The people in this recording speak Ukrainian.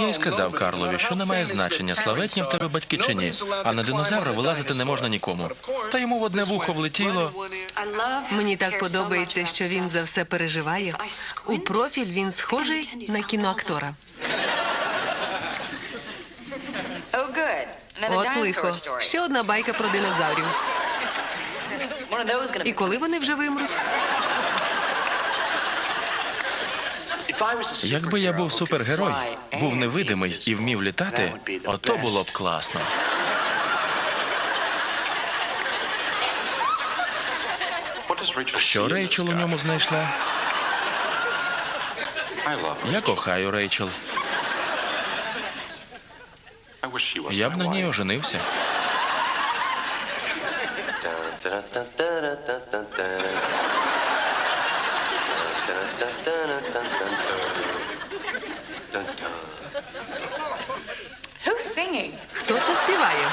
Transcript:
Я й сказав Карлові, що немає значення, славетні в тебе батьки чи ні, а на динозавра вилазити не можна нікому. Та йому в одне вухо влетіло. Мені так подобається, що він за все переживає. У профіль він схожий на кіноактора. От лихо. Ще одна байка про динозаврів. І коли вони вже вимруть? Якби я був супергерой, був невидимий і вмів літати, ото було б класно. Що Рейчел у ньому знайшла? Я кохаю Рейчел. Я б на ній оженився. Хто це співає?